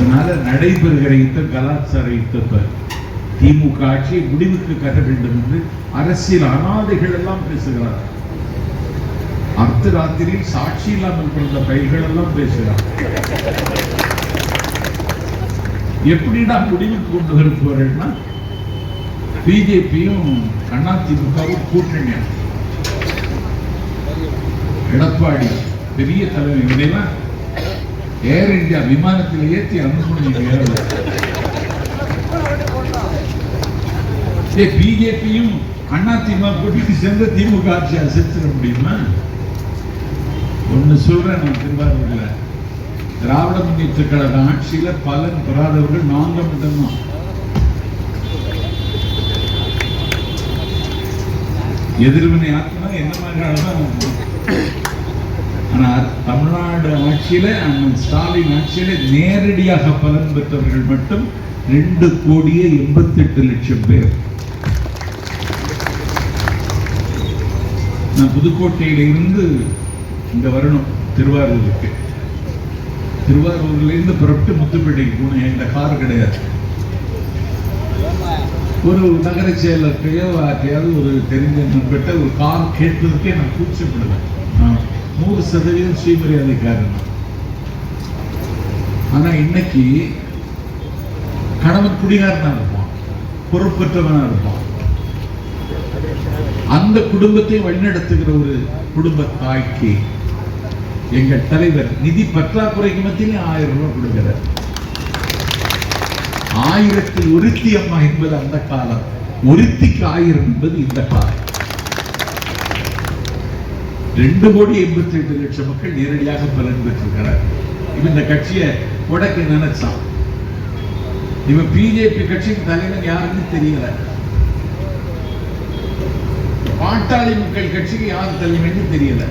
அதனால நடைபெறுகிற யுத்தம் கலாச்சார யுத்தத்தை திமுக ஆட்சியை முடிவுக்கு கட்ட வேண்டும் என்று அரசியல் அனாதைகள் எல்லாம் பேசுகிறார் அர்த்த ராத்திரியில் சாட்சி இல்லாமல் பிறந்த பயிர்கள் எல்லாம் பேசுகிறார் எப்படிடா முடிவுக்கு கொண்டு வருவார்கள்னா பிஜேபியும் அதிமுகவும் கூட்டணி எடப்பாடி பெரிய தலைமை இவனையெல்லாம் ஏர் இந்தியா விமானத்தில் ஏற்றி அனுப்பணும் பிஜேபியும் அதிமுக கூட்டிட்டு சேர்ந்த திமுக ஆட்சி அசைச்சிட முடியுமா? ஒண்ணு சொல்றேன் நான் திருவாரூர்ல. திராவிட முன்னேற்ற கழக ஆட்சியில பலன் பெறாதவர்கள் நாங்க மட்டும்தான். எதிர்வினை ஆத்மா என்ன மாதிரி ஆனால் ஆனா தமிழ்நாடு ஆட்சியில அண்ணன் ஸ்டாலின் ஆட்சியில் நேரடியாக பலன் பெற்றவர்கள் மட்டும் ரெண்டு கோடியே எண்பத்தெட்டு லட்சம் பேர். நான் புதுக்கோட்டையில இருந்து இங்க வரணும் திருவாரூருக்கு. திருவாரூர்ல இருந்து புறப்பட்டு முத்துப்பேட்டைக்கு போகணும் என்கிட்ட கார் கிடையாது. ஒரு நகர செயலர்கிட்டயோ யார்கிட்டயாவது ஒரு தெரிஞ்ச நண்பர்கிட்ட ஒரு கார் கேட்பதற்கே நான் கூச்சப்படுவேன். நூறு சதவீதம் சுயமரியாதைக்காரன் நான். ஆனா இன்னைக்கு கணவன் குடிகாரனா இருப்பான் பொறுப்பற்றவனா இருப்பான். அந்த குடும்பத்தை வழிநடத்துகிற ஒரு குடும்ப தாய்க்கு எங்கள் தலைவர் நிதி பற்றாக்குறைக்கு மத்தியிலே ஆயிரம் ரூபாய் கொடுக்கிறார். ஆயிரத்தில் ஒருத்தி அம்மா என்பது அந்த காலம். ஒருத்திக்கு ஆயிரம் என்பது இந்த காலம். ரெண்டு கோடி எண்பத்தி எட்டு லட்சம் மக்கள் நேரடியாக பலன் பெற்றிருக்கிறார் இவன் இந்த கட்சியை உடக்க நினைச்சான். இவன் பிஜேபி கட்சிக்கு தலைவன் யாருன்னு தெரியல. பாட்டாளி மக்கள் கட்சிக்கு யார் தலைவன்னு தெரியல.